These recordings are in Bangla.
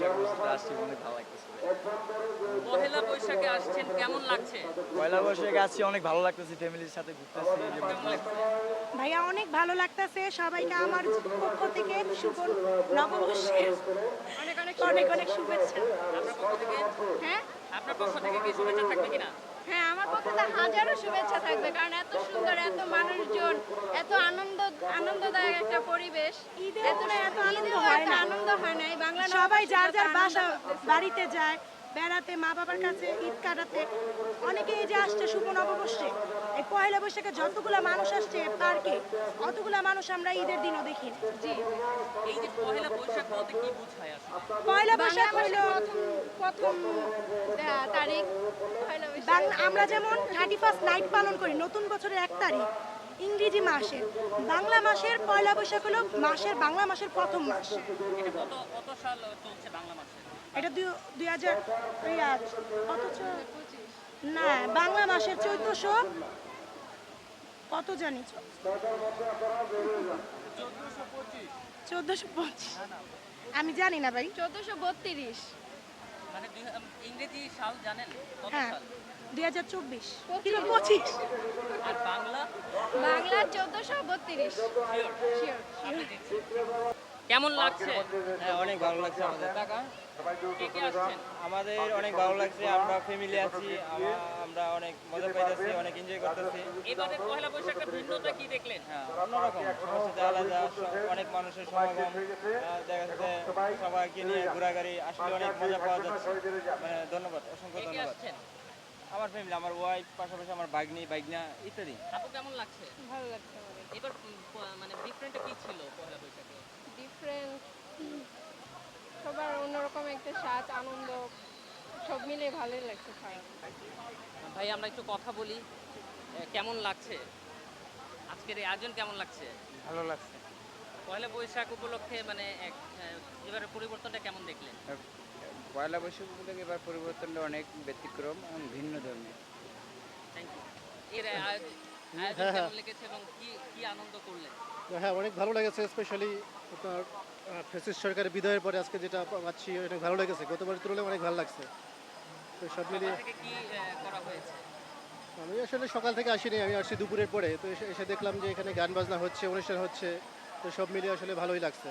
বৈশাখ বসতে আসছি অনেক ভালো লাগতেছে। পহেলা বৈশাখে আসছেন কেমন লাগছে? পয়লা বৈশাখে আসছি অনেক ভালো লাগতেছে ফ্যামিলির সাথে ঘুরতেছি এই যে কেমন লাগছে ভাইয়া অনেক ভালো লাগতেছে সবাইকে আমার পক্ষ থেকে শুভ নববর্ষের অনেক অনেক অনেক অনেক শুভেচ্ছা। আপনার পক্ষ থেকে? হ্যাঁ? আপনার পক্ষ থেকে কি শুভেচ্ছা থাকবে কিনা? হ্যাঁ আমার পক্ষে তো হাজারো শুভেচ্ছা থাকবে কারণ এত সুন্দর এত মানুষজন এত আনন্দ আনন্দদায়ক একটা পরিবেশ। এত আনন্দ হয় না। আনন্দ হয় না। বাংলা সবাই যার যার বাসা বাড়িতে যায় বেড়াতে মা বাবার কাছে ঈদ কাটাতে। অনেকে এই যে আসছে শুভ নববর্ষে এই পয়লা বৈশাখে যতগুলা মানুষ আসছে পার্কে অতগুলা মানুষ আমরা ঈদের দিনও দেখি। জি। এই যে পহেলা বৈশাখ বলতে কি বোঝায় আসলে? পয়লা বৈশাখ হইল প্রথম তারিখ পয়লা আমরা যেমন থার্টি ফার্স্ট নাইট পালন করি নতুন বছরের এক তারিখ। ইংরেজি মাসের বাংলা মাসের পয়লা বৈশাখ হলো মাসের বাংলা মাসের প্রথম মাস। এটা কত কত সাল চলছে বাংলা মাসে এটা দুই হাজার অথচ না বাংলা মাসের চোদ্দশো কত জানি চোদ্দশো পঁচিশ। আমি জানি না ভাই। চোদ্দশো বত্রিশ। মানে ইংরেজি সাল জানেন? কত হ্যাঁ সাল? দুই হাজার চব্বিশ। পঁচিশ? আর বাংলা? বাংলা চোদ্দশো বত্রিশ। শিওর কেমন লাগছে? হ্যাঁ অনেক ভালো লাগছে আমাদের। টাকা আমাদের অনেক ভালো লাগছে আমরা ফ্যামিলি আছি আমরা অনেক মজা পাইতেছি অনেক এনজয় করতেছি। এবারে পহেলা বৈশাখের ভিন্নতা কি দেখলেন? হ্যাঁ অন্যরকম। সবার সাথে আলাদা অনেক মানুষের সমাগম দেখা যাচ্ছে সবাইকে নিয়ে ঘোরাঘুরি আসলে অনেক মজা পাওয়া যাচ্ছে। মানে ধন্যবাদ অসংখ্য ধন্যবাদ। আমার ফ্যামিলি আমার ওয়াইফ পাশাপাশি আমার বাগনি বাইগনা ইত্যাদি। আপু কেমন লাগছে? ভালো লাগছে এবার মানে ডিফারেন্ট কি ছিল পহেলা বৈশাখে? ডিফারেন্ট সবার অন্যরকম একটা স্বাদ আনন্দ সব মিলে ভালোই লাগছে ভাই আমরা একটু কথা বলি। কেমন লাগছে? আজকের এই আয়োজন কেমন লাগছে? ভালো লাগছে। পয়লা বৈশাখ উপলক্ষে মানে এক এবারে পরিবর্তনটা কেমন দেখলেন? পয়লা বৈশাখ উপলক্ষে এবার পরিবর্তনটা অনেক ব্যতিক্রম এবং ভিন্ন ধর্মী থ্যাংক ইউ এর আয়োজন আয়োজন কেমন লেগেছে এবং কি কি আনন্দ করলেন? হ্যাঁ অনেক ভালো লেগেছে স্পেশালি আপনার ফেসিস সরকারের বিদায়ের পরে আজকে যেটা পাচ্ছি অনেক ভালো লেগেছে। গতবারের তুলনায় অনেক ভালো লাগছে। তো সব মিলিয়ে কি করা হয়েছে? আমি আসলে সকাল থেকে আসিনি আমি আসছি দুপুরের পরে। তো এসে এসে দেখলাম যে এখানে গান বাজনা হচ্ছে অনুষ্ঠান হচ্ছে তো সব মিলিয়ে আসলে ভালোই লাগছে।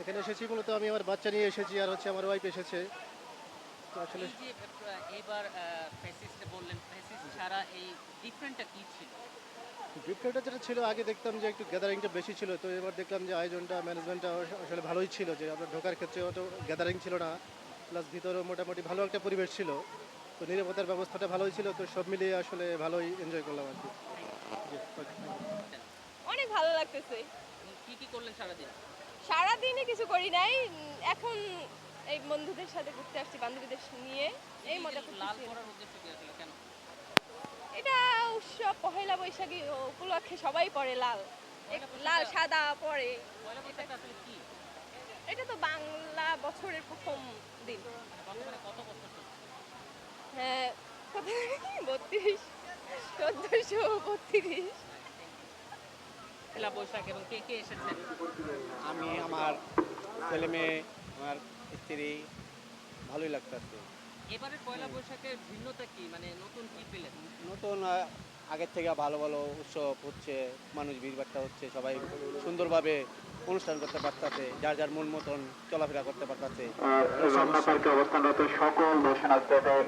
এখানে এসেছি মূলত আমি আমার বাচ্চা নিয়ে এসেছি আর হচ্ছে আমার ওয়াইফ এসেছে। তো আসলে এবার ফেসিসে বললেন ফেসিস ছাড়া এই ডিফারেন্টটা কি ছিল? ডিফারেন্টটা যেটা ছিল আগে দেখতাম যে একটু গ্যাদারিংটা বেশি ছিল তো এবার দেখলাম যে আয়োজনটা ম্যানেজমেন্টটা আসলে ভালোই ছিল যে আমরা ঢোকার ক্ষেত্রে অত গ্যাদারিং ছিল না। প্লাস ভিতরেও মোটামুটি ভালো একটা পরিবেশ ছিল। তো নিরাপত্তার ব্যবস্থাটা ভালোই ছিল তো সব মিলিয়ে আসলে ভালোই এনজয় করলাম আর কি. অনেক ভালো লাগতেছে। কি কি করলেন সারাদিন? সারাদিনে কিছু করি নাই। এখন এই বন্ধুদের সাথে ঘুরতে আসছি বান্ধবীদের নিয়ে। এই মজা লাল করার উদ্দেশ্য কি আসলে কেন? এটা উৎসব পহেলা বৈশাখী উপলক্ষে সবাই পরে লাল। লাল সাদা পরে। এটা তো বাংলা বছরের প্রথম দিন। মানে কত বছর বত্রিশ চোদ্দশো বত্রিশ। পয়লা বৈশাখ এবং কে কে এসেছেন আমি আমার ছেলে মেয়ে আমার স্ত্রী ভালোই লাগতেছে। এবারের পয়লা বৈশাখের ভিন্নতা কি? মানে নতুন কি পেলেন? নতুন আগের থেকে ভালো ভালো উৎসব হচ্ছে মানুষ ভিড়ভাট্টা হচ্ছে সবাই সুন্দরভাবে অনুষ্ঠান করতে পারতেছে যার যার মন মতন চলাফেরা করতে পারতেছে। সকল দর্শনার্থীদের